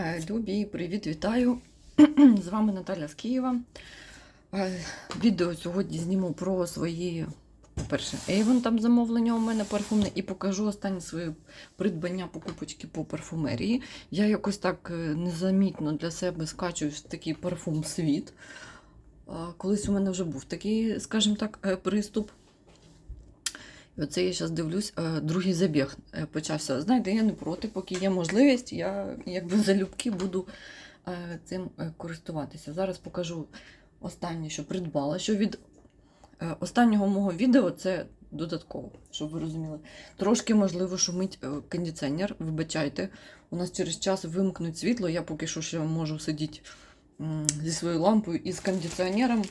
Е, Любі, привіт, вітаю! З вами Наталя з Києва. Е, Відео сьогодні зніму про свої, по-перше, Avon там замовлення у мене парфумне, і покажу останні свої придбання покупочки по парфумерії. Я якось так е, незамітно для себе скачую в такий парфум світ. Колись у мене вже був такий, скажімо так, приступ. І оце я зараз дивлюсь, е, другий забіг е, почався. Знаєте, я не проти, поки є можливість, я якби залюбки буду е, цим користуватися. Зараз покажу останнє, що придбала. Що від останнього мого відео це додатково, щоб ви розуміли. Трошки, можливо, шумить кондиціонер, вибачайте. У нас через час вимкнуть світло, я поки що ще можу сидіти зі своєю лампою і з кондиціонером.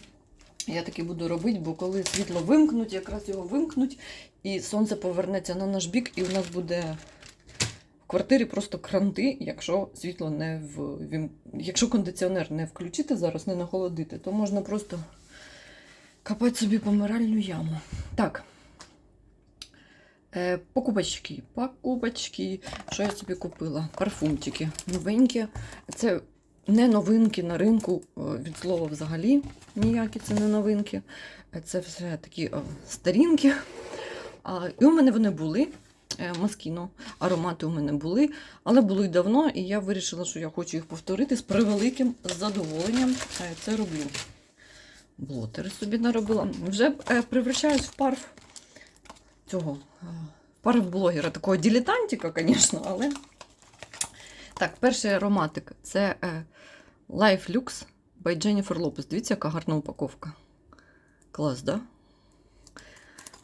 Я таки буду робити, бо коли світло вимкнуть, якраз його вимкнуть, і сонце повернеться на наш бік, і у нас буде в квартирі просто кранти, якщо світло не в якщо кондиціонер не включити зараз, не нахолодити, то можна просто копати собі помиральну яму. Так. Е, покупочки. Покупочки. Що я собі купила? Парфумчики. Новенькі. Це не новинки на ринку е, від слова взагалі. Ніякі це не новинки. Е, Це все такі старінки. І у мене вони були. е, Маскіно, аромати у мене були, але були й давно, і я вирішила, що я хочу їх повторити з превеликим задоволенням. Е, Це роблю. Блотери собі наробила. Вже е, превращаюсь в парф цього е, парф блогера, такого дилетантика, звісно, але. Так, перший ароматик це е, Life Lux by Jennifer Lopez. Дивіться, яка гарна упаковка. Клас, да?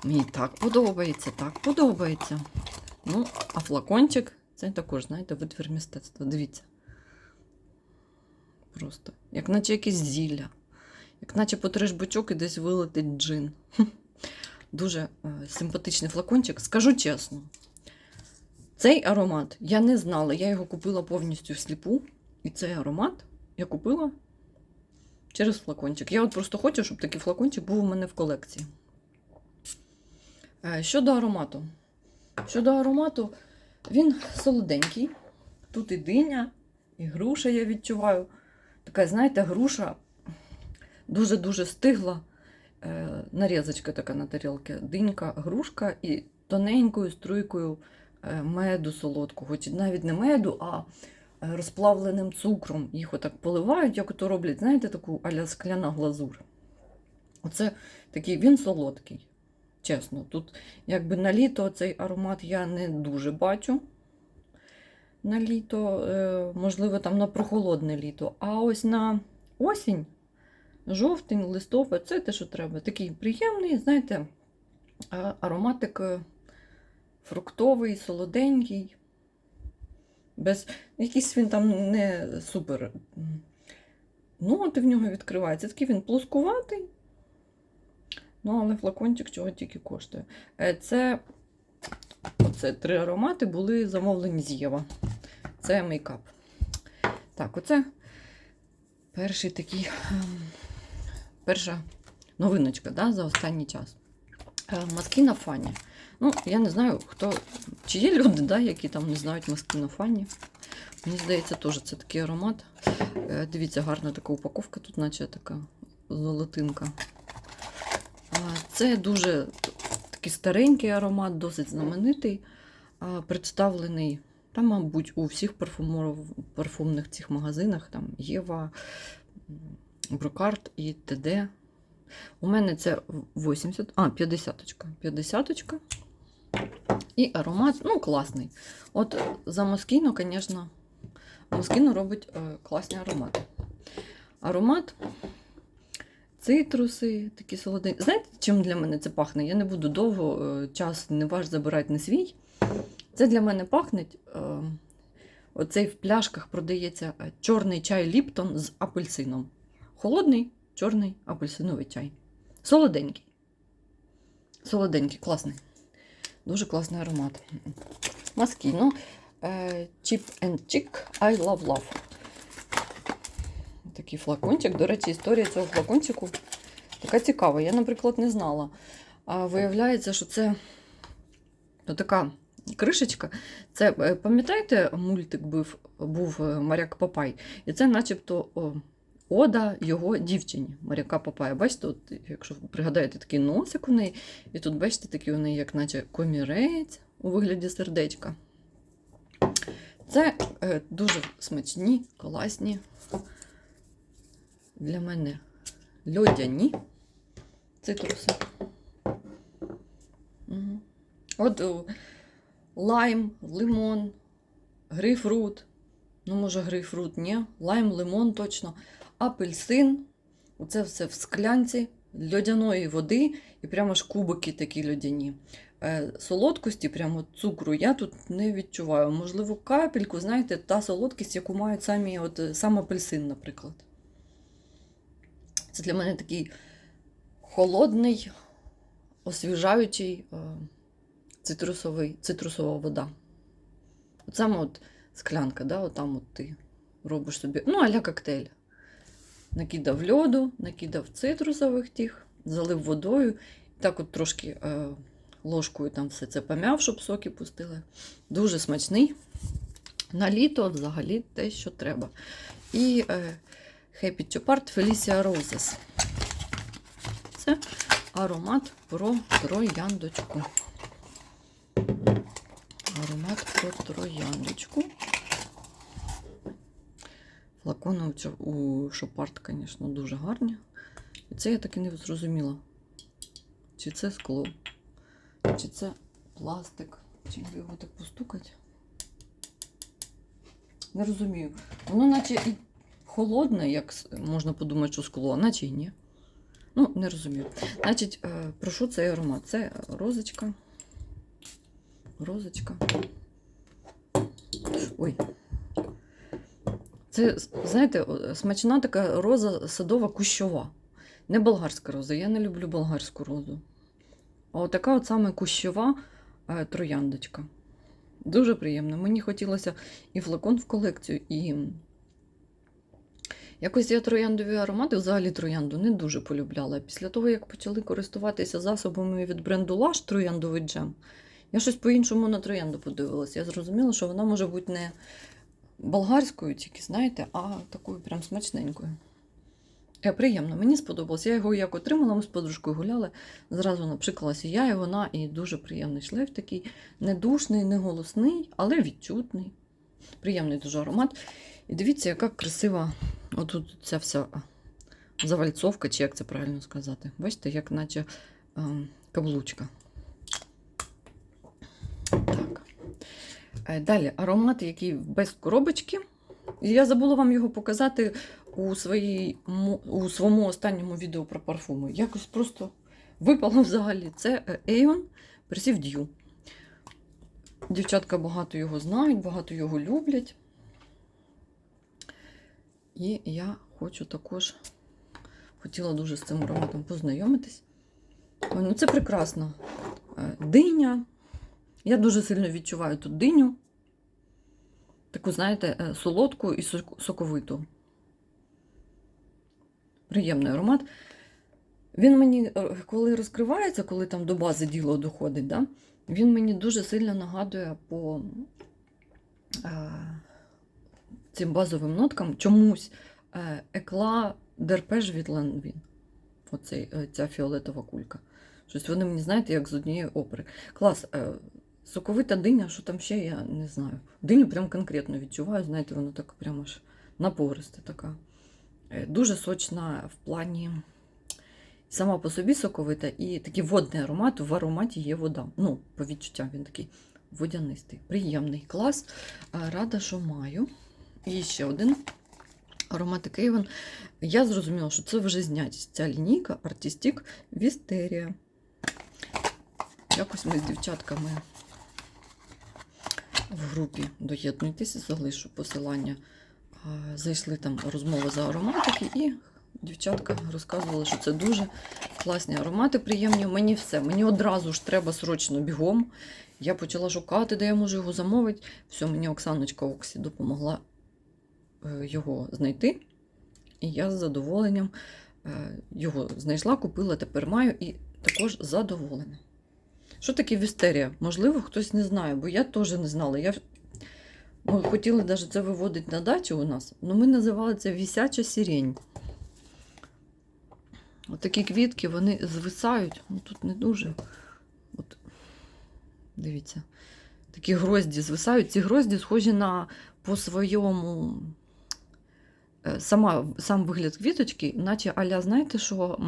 Мені так подобається, так подобається. Ну, а флакончик це також, знаєте, витвір мистецтва. Дивіться. Просто. Як наче якесь зілля. Як наче потреш бочок і десь вилетить джин. Дуже е, симпатичний флакончик. Скажу чесно. Цей аромат я не знала. Я його купила повністю всліпу. І цей аромат я купила через флакончик. Я от просто хочу, щоб такий флакончик був у мене в колекції. Е, Щодо аромату. Щодо аромату, він солоденький. Тут і диня, і груша я відчуваю. Така, знаєте, груша дуже-дуже стигла. Е, Нарізочка така на тарілці. Динька, грушка і тоненькою струйкою е, меду солодкого. Навіть не меду, а розплавленим цукром. Їх отак поливають, як ото роблять, знаєте, таку аля скляна глазур. Оце такий він солодкий. Чесно, тут якби на літо цей аромат я не дуже бачу. На літо, е, можливо, там на прохолодне літо. А ось на осінь, жовтень, листопад це те, що треба. Такий приємний, знаєте, ароматик е, фруктовий, солоденький. Без якийсь він там не супер. м, Ноти в нього відкриваються. Такий він плоскуватий. Ну, але флакончик чого тільки коштує. Е, Це оце три аромати були замовлені з Єва. Це мейкап. Так, оце перший такий, ем, перша новиночка да, за останній час. Е, Маски на фані. Ну, я не знаю, хто. Чи є люди, да, які там не знають маски на фані. Мені здається, теж це такий аромат. Е, Дивіться, гарна така упаковка, тут наче така золотинка. Це дуже такий старенький аромат, досить знаменитий, представлений там, мабуть, у всіх парфумних цих магазинах, там Єва, м, Брокарт і ТД. У мене це 80, а, 50-очка. 50-очка. І аромат, ну, класний. От за Москіно, звісно, Москіно робить класні аромати. Аромат цитруси, такі солоденькі. Знаєте, чим для мене це пахне? Я не буду довго е, час не ваш забирати не свій. Це для мене пахне. Е, оцей в пляшках продається е, чорний чай Ліптон з апельсином. Холодний чорний апельсиновий чай. Солоденький. Солоденький, класний. Дуже класний аромат. Маскіно. Е, Chip and Chick I Love Love. Такий флакончик. До речі, історія цього флакончику така цікава. Я, наприклад, не знала. А виявляється, що це ну, така кришечка. Це е, пам'ятаєте, мультик був, був е, Моряк Папай? І це начебто о, ода його дівчині, моряка Папая. Бачите, от, якщо пригадаєте такий носик у неї, і тут бачите, такий у неї, як наче комірець у вигляді сердечка. Це е, дуже смачні, класні для мене льодяні цитруси. От о, лайм, лимон, грейпфрут. Ну, може, грейпфрут, ні. Лайм, лимон точно. Апельсин. Оце все в склянці льодяної води і прямо ж кубики такі льодяні. Е, солодкості, прямо цукру, я тут не відчуваю. Можливо, капельку, знаєте, та солодкість, яку мають самі, от, е, сам апельсин, наприклад. Це для мене такий холодний, освіжаючий е, цитрусовий, цитрусова вода. От саме от склянка, да, от там от ти робиш собі, ну, аля коктейль. Накидав льоду, накидав цитрусових тих, залив водою, так от трошки е, ложкою там все це пом'яв, щоб соки пустили. Дуже смачний. На літо взагалі те, що треба. І е, Happy to Part Felicia Roses. Це аромат про трояндочку. Аромат про трояндочку. Флакони у, Шопарт, звісно, дуже гарні. І це я так і не зрозуміла. Чи це скло, чи це пластик, чи його так постукати. Не розумію. Воно наче і холодне, як можна подумати, що скло, а наче і ні. Ну, не розумію. Значить, е, про що цей аромат? Це розочка. Розочка. Ой. Це, знаєте, смачна така роза садова кущова. Не болгарська роза. Я не люблю болгарську розу. А от така от саме кущова е, трояндочка. Дуже приємно. Мені хотілося і флакон в колекцію, і якось я трояндові аромати, взагалі троянду не дуже полюбляла. Після того, як почали користуватися засобами від бренду Lush трояндовий джем, я щось по-іншому на троянду подивилася. Я зрозуміла, що вона може бути не болгарською, тільки, знаєте, а такою прям смачненькою. Е, приємно, мені сподобалось. Я його як отримала, ми з подружкою гуляли, зразу напшикалася я і вона, і дуже приємний шлейф такий, не душний, не голосний, але відчутний. Приємний дуже аромат. І дивіться, яка красива отут ця вся завальцовка, чи як це правильно сказати. Бачите, як наче ем, каблучка. Так. Е, Далі аромат, який без коробочки. Я забула вам його показати у, своїй, у своєму останньому відео про парфуми. Якось просто випало взагалі. Це е, Aeon Perceived Dew. Дівчатка багато його знають, багато його люблять. І я хочу також хотіла дуже з цим ароматом познайомитись. Ну це прекрасно. Е, Диня. Я дуже сильно відчуваю тут диню. Таку, знаєте, е, солодку і соковиту. Приємний аромат. Він мені, е, коли розкривається, коли там до бази діло доходить, да, він мені дуже сильно нагадує по е, цим базовим ноткам чомусь е, екла Дерпеш від Ланвін. Оцей, е, ця фіолетова кулька. Щось вони мені, знаєте, як з однієї опери. Клас. Е, соковита диня, що там ще, я не знаю. Диню прям конкретно відчуваю, знаєте, вона так прямо ж напориста така. Е, Дуже сочна в плані сама по собі соковита і такий водний аромат. В ароматі є вода. Ну, по відчуттям він такий водянистий. Приємний клас. Рада, що маю. І ще один аромат Avon. Я зрозуміла, що це вже знять ця лінійка Artistic Вістерія. Якось ми з дівчатками в групі доєднуйтесь, залишу посилання. Зайшли там розмови за ароматики, і дівчатка розказували, що це дуже класні аромати, приємні. Мені все. Мені одразу ж треба срочно бігом. Я почала шукати, де я можу його замовити. Все, мені Оксаночка Оксі допомогла е, його знайти. І я з задоволенням е, його знайшла, купила, тепер маю і також задоволена. Що таке вістерія? Можливо, хтось не знає, бо я теж не знала. Я... Ми хотіли навіть це виводити на дачі у нас, але ми називали це вісяча сирень. От такі квітки, вони звисають, ну тут не дуже. От, дивіться, такі грозді звисають. Ці грозді схожі на по своєму. е, Сама, сам вигляд квіточки, наче аля, знаєте, що,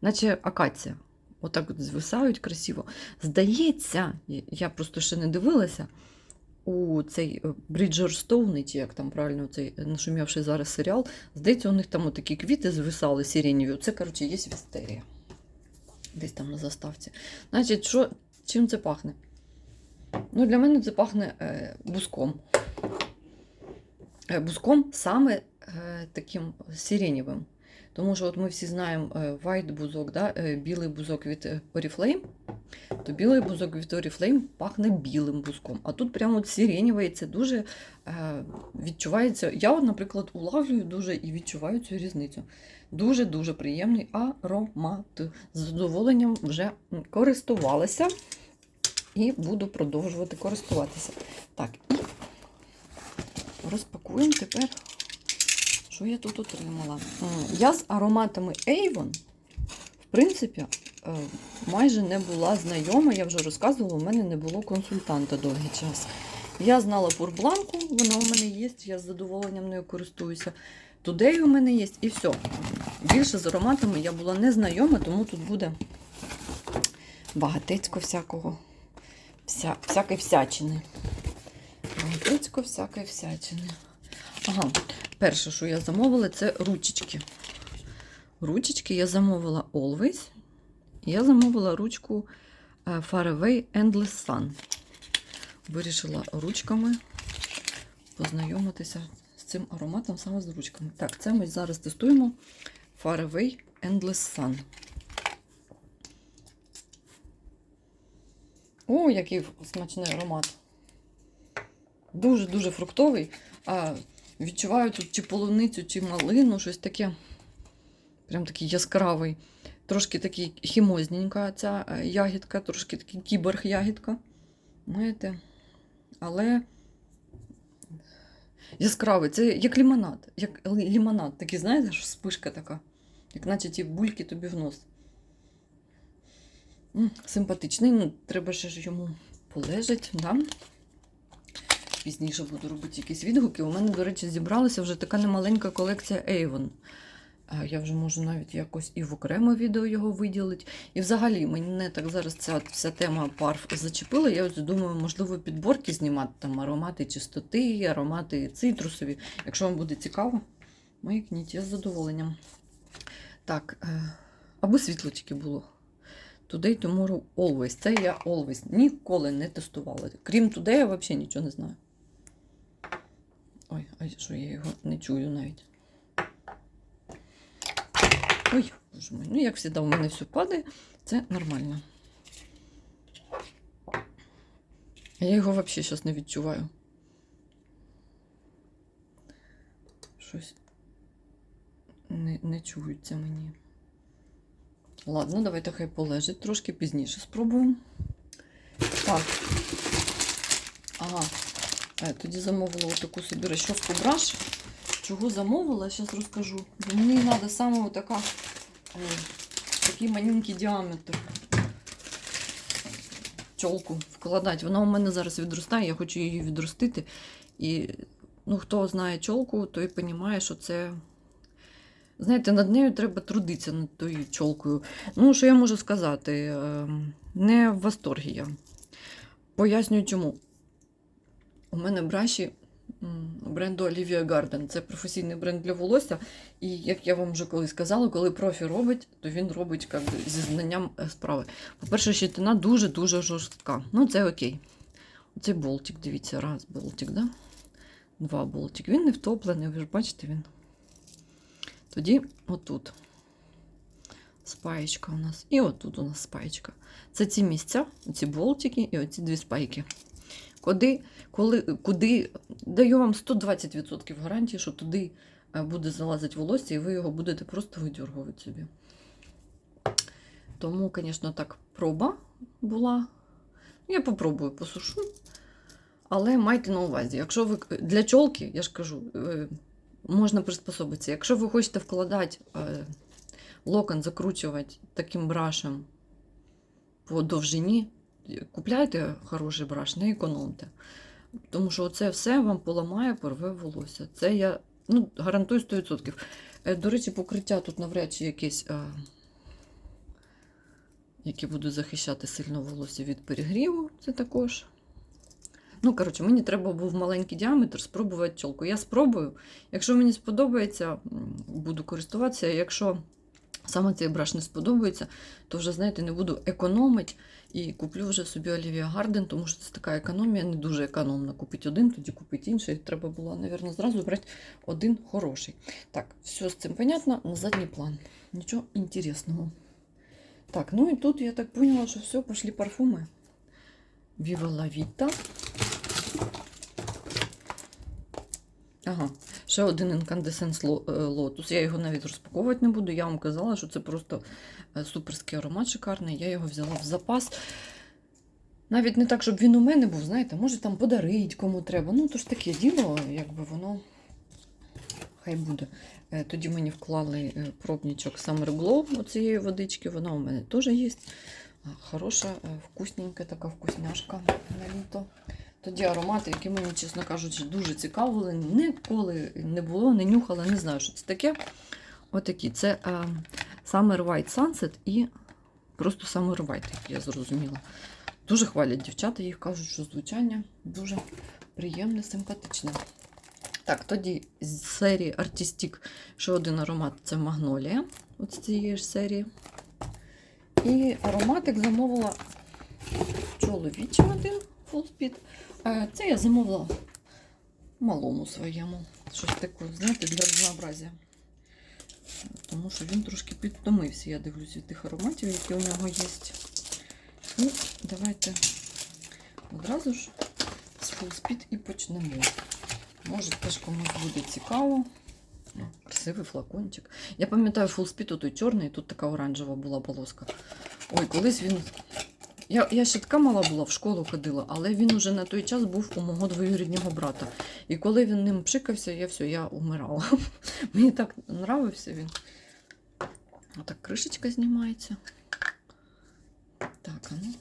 наче акація. Отак от звисають красиво. Здається, я- просто ще не дивилася. У цей Бріджерстоун, чи як там правильно цей нашумівший зараз серіал, здається, у них там такі квіти звисали сиренєві. Це, коротше, є вістерія. Десь там на заставці. Значить, що, чим це пахне? Ну, для мене це пахне е, буском. Е, буском саме е, таким сиренєвим. Тому що от ми всі знаємо е, white бузок, да? е, білий бузок від е, Oriflame, то білий бузок від Oriflame пахне білим бузком. А тут прямо от сиренєвий, дуже відчувається. Я, от, наприклад, улавлюю дуже і відчуваю цю різницю. Дуже-дуже приємний аромат. З задоволенням вже користувалася і буду продовжувати користуватися. Так, і розпакуємо тепер. Що я тут отримала? Я з ароматами Avon, в принципі, е, майже не була знайома. Я вже розказувала, у мене не було консультанта довгий час. Я знала пурбланку, вона у мене є, я з задоволенням нею користуюся. Тудей у мене є і все. Більше з ароматами я була не знайома, тому тут буде багатецько всякого. Вся, всякої всячини. Багатецько всякої всячини. Ага, перше, що я замовила, це ручечки. Ручечки я замовила Always. Я замовила ручку е, Far Away Endless Sun. Вирішила ручками познайомитися з цим ароматом саме з ручками. Так, це ми зараз тестуємо Far Away Endless Sun. О, який смачний аромат. Дуже-дуже фруктовий. Відчуваю тут чи полуницю, чи малину, щось таке. Прям такий яскравий. Трошки такий хімозненька ця е, ягідка, трошки такий кіберг-ягідка. Знаєте? Але яскравий. Це як лимонад. Як лимонад. Такий, знаєте, що спишка така. Як наче ті бульки тобі в нос. Симпатичний, ну, треба ще ж йому полежать, да? Пізніше буду робити якісь відгуки. У мене, до речі, зібралася вже така немаленька колекція Avon. Я вже можу навіть якось і в окреме відео його виділити. І взагалі мене так зараз ця вся тема парф зачепила. Я ось думаю, можливо, підборки знімати там аромати чистоти, аромати цитрусові. Якщо вам буде цікаво, маякніть, я з задоволенням. Так, е, аби світлочки було. Today, tomorrow, always. Це я always ніколи не тестувала. Крім Today, я взагалі нічого не знаю. Ой, а що я його не чую навіть. Ой, боже мой. Ну, як завжди, у мене все падає, це нормально. А я його взагалі зараз не відчуваю. Щось не, не чується мені. Ладно, давайте хай полежить трошки пізніше спробуємо. Так. Ага. Е, Тоді замовила таку собі розчоску браш. Чого замовила, зараз розкажу. Бо мені треба саме така, е, такий маленький діаметр. Чолку вкладати. Вона у мене зараз відростає, я хочу її відростити. І ну, хто знає чолку, той розуміє, що це. Знаєте, над нею треба трудитися над тою чолкою. Ну, що я можу сказати? Е, Не в восторгі я. Пояснюю чому. У мене браші бренду Olivia Garden. Це професійний бренд для волосся. І як я вам вже колись сказала, коли профі робить, то він робить як зі знанням е, справи. По-перше, щитина дуже-дуже жорстка. Ну, це окей. Оцей болтик, дивіться, раз болтик, да? Два болтик. Він не втоплений, ви ж бачите він. Тоді отут спаєчка у нас. І отут у нас спаєчка. Це ці місця, ці болтики і оці дві спайки. Куди, коли, куди даю вам 120% гарантії, що туди е, буде залазити волосся, і ви його будете просто видергувати собі. Тому, звісно, так, проба була. Я попробую, посушу. Але майте на увазі, якщо ви для чолки, я ж кажу, е, можна приспособитися. Якщо ви хочете вкладати е, локон, закручувати таким брашем по довжині, купляйте хороший браш, не економте. Тому що це все вам поламає, порве волосся. Це я ну, гарантую 100%. Е, До речі, покриття тут навряд чи якесь, е, яке буде захищати сильно волосся від перегріву. Це також. Ну, коротше, мені треба був маленький діаметр спробувати чолку. Я спробую. Якщо мені сподобається, буду користуватися. Якщо саме цей браш не сподобається, то вже, знаєте, не буду економити і куплю вже собі Олівія Гарден, тому що це така економія, не дуже економна. Купити один, тоді купити інший. Треба було, мабуть, зразу брати один хороший. Так, все з цим понятно, на задній план. Нічого інтересного. Так, ну і тут я так поняла, що все, пошли парфуми. Viva la. Ага, ще один інкандесенс лотус. Я його навіть розпаковувати не буду. Я вам казала, що це просто е, суперський аромат шикарний. Я його взяла в запас. Навіть не так, щоб він у мене був, знаєте, може там подарить кому треба. Ну, то ж таке діло, якби воно хай буде. Е, Тоді мені вклали е, пробничок Summer Glow оцієї водички, вона у мене теж є. Хороша, вкусненька така вкусняшка на літо. Тоді аромати, які мені, чесно кажучи, дуже цікавили. Ніколи не було, не нюхала, не знаю, що це таке. Отакі. Це е, Summer White Sunset і просто Summer White, як я зрозуміла. Дуже хвалять дівчата, їх кажуть, що звучання дуже приємне, симпатичне. Так, тоді з серії Artistic ще один аромат це Магнолія. От з цієї ж серії. І ароматик замовила чоловічий один Speed. Е, Це я замовила малому своєму. Щось таке, знаєте, для разнообразія. Тому що він трошки підтомився, я дивлюсь від тих ароматів, які у нього є. Ну, давайте одразу ж з Speed і почнемо. Може, теж комусь буде цікаво. Ну, Красивий флакончик. Я пам'ятаю Speed, той чорний, тут така оранжева була полоска. Ой, колись він. Я, я ще така мала була, в школу ходила, але він уже на той час був у мого двоюріднього брата. І коли він ним пшикався, я все, я умирала. Мені так нравився він. Отак кришечка знімається. Так, а ну.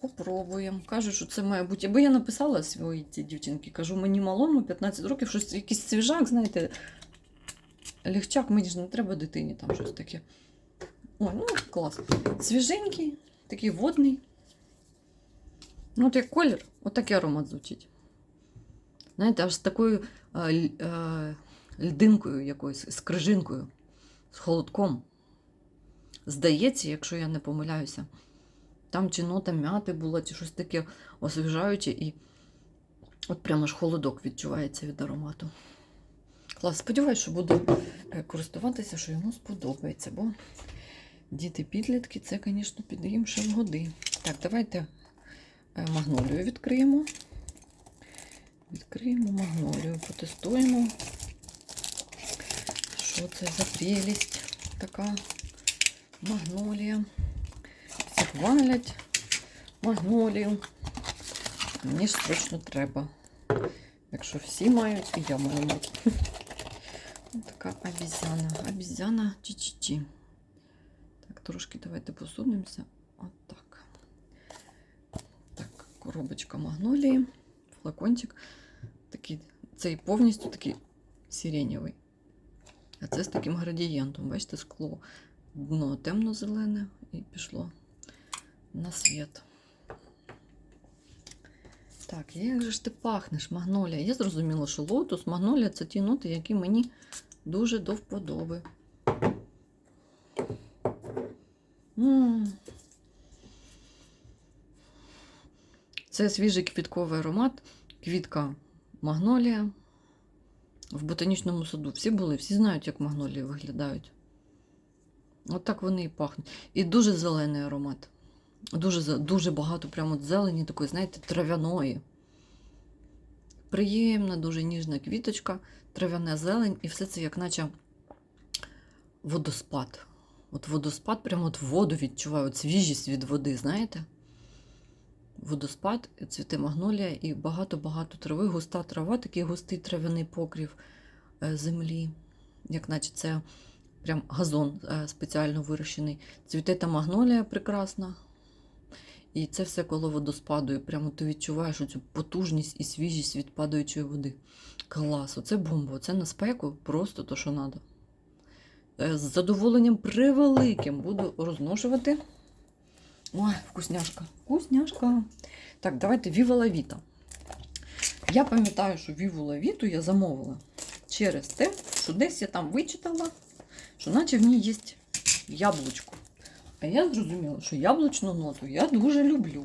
Попробуємо. Кажуть, що це має бути. Бо я написала своїй цій дівчинці, кажу, мені малому 15 років, щось якийсь свіжак, знаєте, легчак, мені ж не треба дитині там щось таке. Ой, ну клас. Свіженький, такий водний. Ну, от як колір, от аромат звучить. Знаєте, аж з такою а, л- а, льдинкою якоюсь, з крижинкою, з холодком. Здається, якщо я не помиляюся. Там чи нота м'яти була, чи щось таке освіжаюче, і от прямо ж холодок відчувається від аромату. Клас, сподіваюся, що буду е, користуватися, що йому сподобається, бо діти-підлітки це, звісно, піде їм ще в годи. Так, давайте е, магнолію відкриємо. Відкриємо магнолію, потестуємо. Що це за прелість така магнолія. Всі хвалять магнолію. Мені ж точно треба. Якщо всі мають, і я маю мати. Така обізяна. Обізяна чі-чі-чі. Трошки давайте посунемося. Отак. Так, коробочка магнолії, флакончик. Такий, цей повністю такий сиренєвий. А це з таким градієнтом. Бачите, скло. Дно темно-зелене і пішло на світ. Так, як же ж ти пахнеш, магнолія? Я зрозуміла, що лотос, магнолія це ті ноти, які мені дуже до вподоби. Це свіжий квітковий аромат, квітка магнолія. В ботанічному саду всі були, всі знають, як магнолії виглядають. От так вони і пахнуть. І дуже зелений аромат. Дуже, дуже багато прямо зелені, такої, знаєте, трав'яної. Приємна, дуже ніжна квіточка, трав'яна зелень, і все це як наче водоспад. От водоспад, прямо от воду відчуваю, от свіжість від води, знаєте? Водоспад, цвіте магнолія і багато-багато трави, густа трава, такий густий трав'яний покрів е, землі, як наче це прям газон е, спеціально вирощений. Цвіте та магнолія прекрасна. І це все коло водоспаду. І прямо ти відчуваєш цю потужність і свіжість від падаючої води. Клас, оце бомба, оце на спеку просто то, що треба. З задоволенням превеликим буду розношувати. Ой, вкусняшка. Вкусняшка. Так, давайте Vita. Я пам'ятаю, що Vita я замовила через те, що десь я там вичитала, що наче в ній є яблучко. А я зрозуміла, що яблучну ноту я дуже люблю.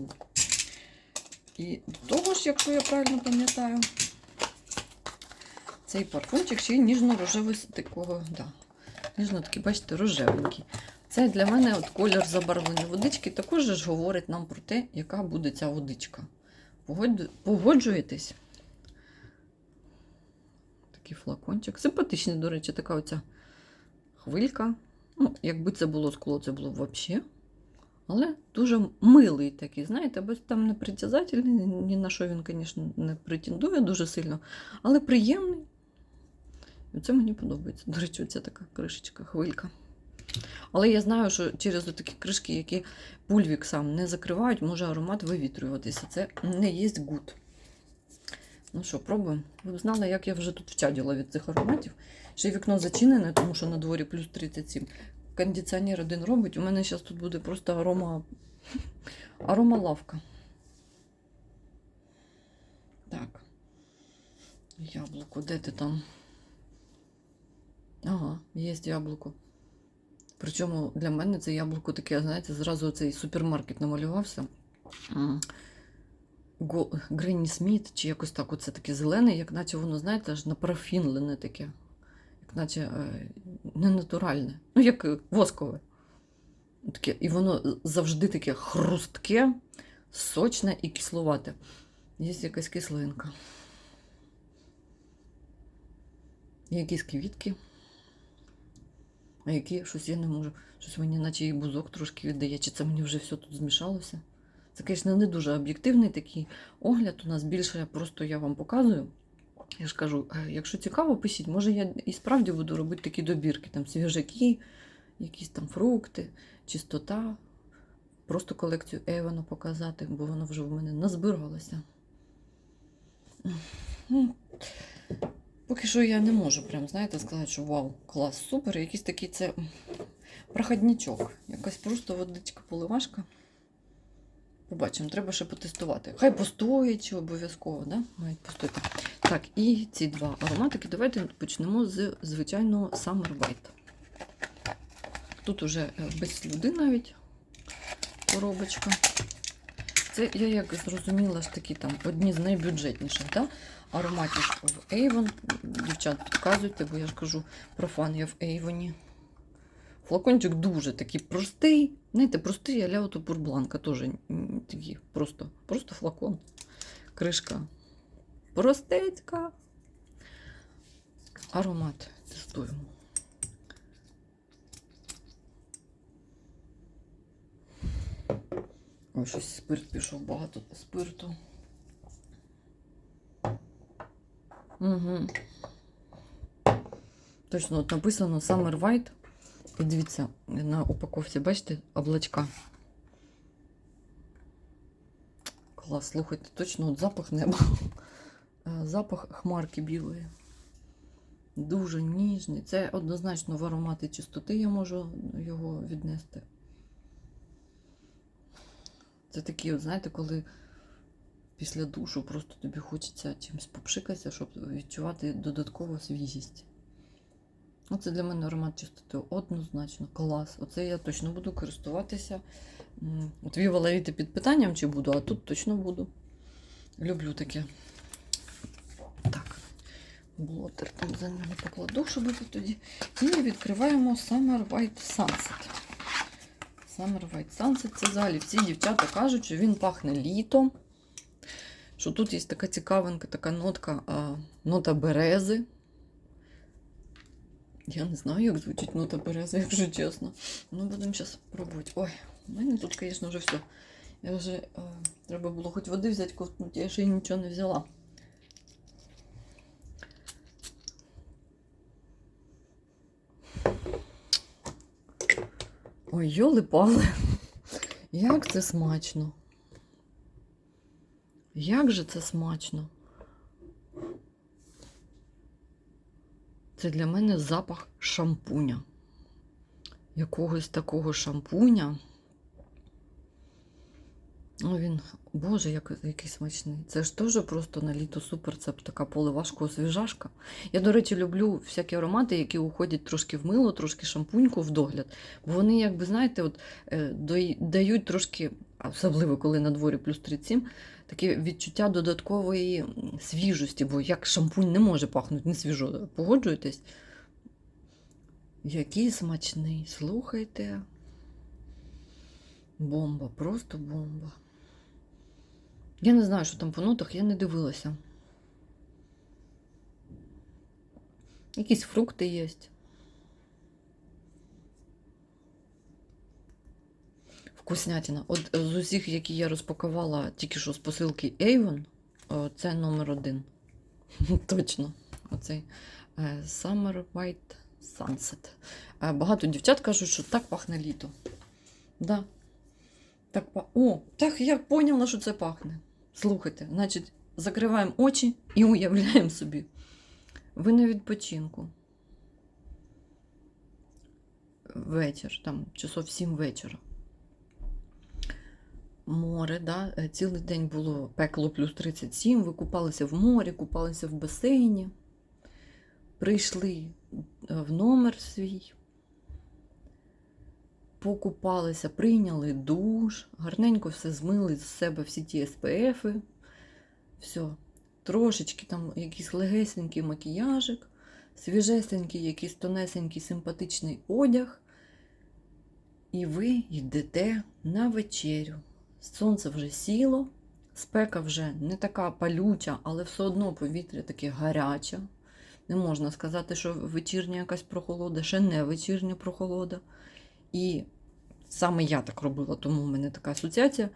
І до того ж, якщо я правильно пам'ятаю, цей парфумчик ще й ніжно-рожевий такого, да, ніжно такий, бачите, рожевенький. Це для мене от колір забарвлення водички також ж говорить нам про те, яка буде ця водичка. Погоджуєтесь? Такий флакончик. Симпатичний, до речі, така оця хвилька. Ну, якби це було скло, це було б взагалі. Але дуже милий такий, знаєте, без там не притязательний, ні на що він, звісно, не претендує дуже сильно, але приємний. І це мені подобається. До речі, оця така кришечка, хвилька. Але я знаю, що через такі кришки, які пульвік сам не закривають, може аромат вивітрюватися. Це не є гуд. Ну що, пробуємо. Ви б знали, як я вже тут вчаділа від цих ароматів. Ще й вікно зачинене, тому що на дворі плюс 37. Кондиціонер один робить. У мене зараз тут буде просто арома. Аромалавка. Так. Яблуко, де ти там? Ага, є яблуко. Причому для мене це яблуко таке, знаєте, зразу цей супермаркет намалювався. Гренні Сміт, чи якось так, оце таке зелене, як наче воно, знаєте, аж напарафінлене таке. Як наче е, ненатуральне. Ну, як е, воскове. Таке, і воно завжди таке хрустке, сочне і кисловате. Є якась кислинка. Якісь квітки. А які щось я не можу. Щось мені, наче і бузок трошки віддає, чи це мені вже все тут змішалося. Це, звісно, не дуже об'єктивний такий огляд. У нас більше просто я вам показую. Я ж кажу, е, якщо цікаво, пишіть, може я і справді буду робити такі добірки, там свіжаки, якісь там фрукти, чистота. Просто колекцію Евана показати, бо воно вже в мене назбиралося. Поки що я не можу прям, знаєте, сказати, що вау, клас, супер. Якийсь такий це проходничок. Якась просто водичка поливашка. Побачимо, треба ще потестувати. Хай постоїть чи обов'язково, да? мають постояти. Так, і ці два ароматики. Давайте почнемо з звичайного Summer White. Тут уже е, без слюди навіть коробочка. Це я як зрозуміла ж такі там одні з найбюджетніших да? ароматів в Avon. Дівчат, підказуйте, бо я ж кажу про фан я в Avon. Флакончик дуже такий простий. Знаєте, простий а-ля ото Пурбланка теж такий просто, просто флакон. Кришка простецька. Аромат тестуємо. Ой, щось спирт пішов, багато спирту. Угу. Точно, от написано Summer White. І дивіться, на упаковці, бачите, облачка. Клас, слухайте, точно от запах неба. Е, Запах хмарки білої. Дуже ніжний. Це однозначно в аромати чистоти я можу його віднести. Це такі, от, знаєте, коли після душу просто тобі хочеться чимось попшикатися, щоб відчувати додаткову свіжість. Оце для мене аромат чистоти однозначно клас. Оце я точно буду користуватися. От La під питанням, чи буду, а тут точно буду. Люблю таке. Так, блотер там за нього покладу, щоб ви тоді. І відкриваємо Summer White Sunset. Summer White Sunset. Це взагалі всі дівчата кажуть, що він пахне літом. Що тут є така цікавинка, така нотка, а, нота берези. Я не знаю, як звучить нота берези, якщо чесно. Ну, будемо зараз пробувати. Ой, у мене тут, звісно, вже все. Я вже е, треба було хоч води взяти ковтнути, я ще й нічого не взяла. Ой, йоли пали. Як це смачно. Як же це смачно. Це для мене запах шампуня. Якогось такого шампуня. Ну, він, боже, як, який смачний. Це ж теж просто на літо супер. Це така поливашка освіжашка. Я, до речі, люблю всякі аромати, які уходять трошки в мило, трошки шампуньку в догляд. Бо вони, якби, знаєте, от, е, дають трошки, особливо коли на дворі плюс 37, таке відчуття додаткової свіжості, бо як шампунь не може пахнути не свіжо. Погоджуєтесь? Який смачний, слухайте. Бомба, просто бомба. Я не знаю, що там по нотах, я не дивилася. Якісь фрукти є. Вкуснятина. От е, з усіх, які я розпакувала тільки що з посилки Avon, це номер один. Точно. Оцей е, Summer White Sunset. Е, Багато дівчат кажуть, що так пахне літо. Да. Так, О, так я поняла, що це пахне. Слухайте, значить, закриваємо очі і уявляємо собі. Ви на відпочинку. Вечір, там часов 7 вечора. Море, да? е, цілий день було пекло плюс 37, ви купалися в морі, купалися в басейні, прийшли е, в номер свій, покупалися, прийняли душ, гарненько все змили з себе всі ті СПФи. Все. Трошечки там якийсь легесенький макіяжик, свіжесенький, якийсь тонесенький симпатичний одяг. І ви йдете на вечерю. Сонце вже сіло, спека вже не така палюча, але все одно повітря таке гаряче. Не можна сказати, що вечірня якась прохолода, ще не вечірня прохолода. І саме я так робила, тому в мене така асоціація.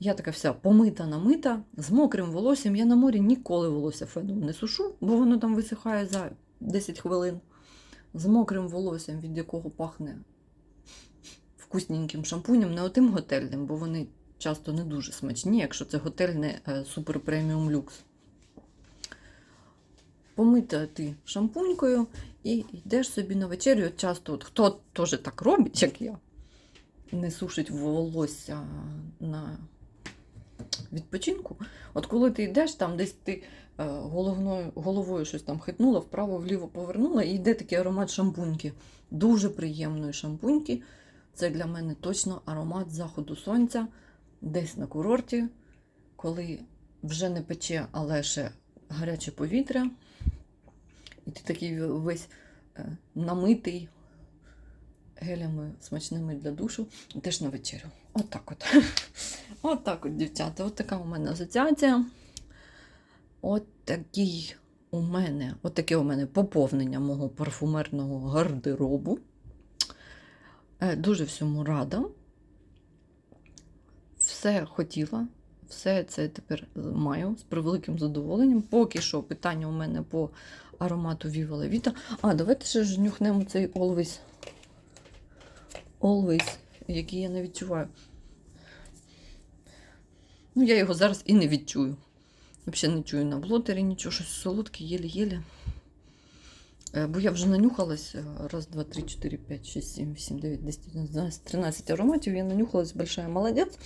Я така вся помита, намита, з мокрим волоссям. Я на морі ніколи волосся феном не сушу, бо воно там висихає за 10 хвилин. З мокрим волоссям, від якого пахне вкусненьким шампунем, не отим готельним, бо вони часто не дуже смачні, якщо це готельне е, супер преміум люкс. Помита ти шампунькою і йдеш собі на вечерю. От Часто, от, хто теж так робить, як я, не сушить волосся на відпочинку. От коли ти йдеш, там десь ти е, головною, головою щось там хитнула, вправо-вліво повернула, і йде такий аромат шампуньки. Дуже приємної шампуньки. Це для мене точно аромат заходу сонця десь на курорті, коли вже не пече, але ще гаряче повітря. І ти такий весь е, намитий гелями смачними для душу, теж на вечерю. Отак от. От так от, дівчата. От така у мене асоціація. От такий у мене, от таке у мене поповнення мого парфумерного гардеробу. Е, Дуже всьому рада. Все хотіла, все це тепер маю з превеликим задоволенням. Поки що питання у мене по аромату Viva Vita. А, давайте ще ж нюхнемо цей Always, Always, який я не відчуваю. Ну, я його зараз і не відчую. Взагалі не чую на блотері нічого, щось солодке, єлі-єлі. Е, Бо я вже нанюхалась е, раз, два, три, чотири, п'ять, шість, сім, вісім, дев'ять, десять, одинадцять, тринадцять ароматів. Я нанюхалась, большая молодець.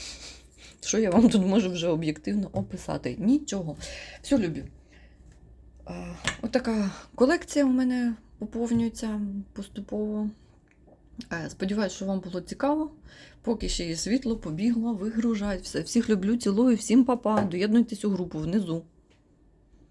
Що я вам тут можу вже об'єктивно описати? Нічого. Все любі. Отака колекція у мене поповнюється поступово. Сподіваюсь, що вам було цікаво. Поки ще є світло, побігло, вигружать все. Всіх люблю, цілую, всім па-па. Доєднуйтесь у групу внизу.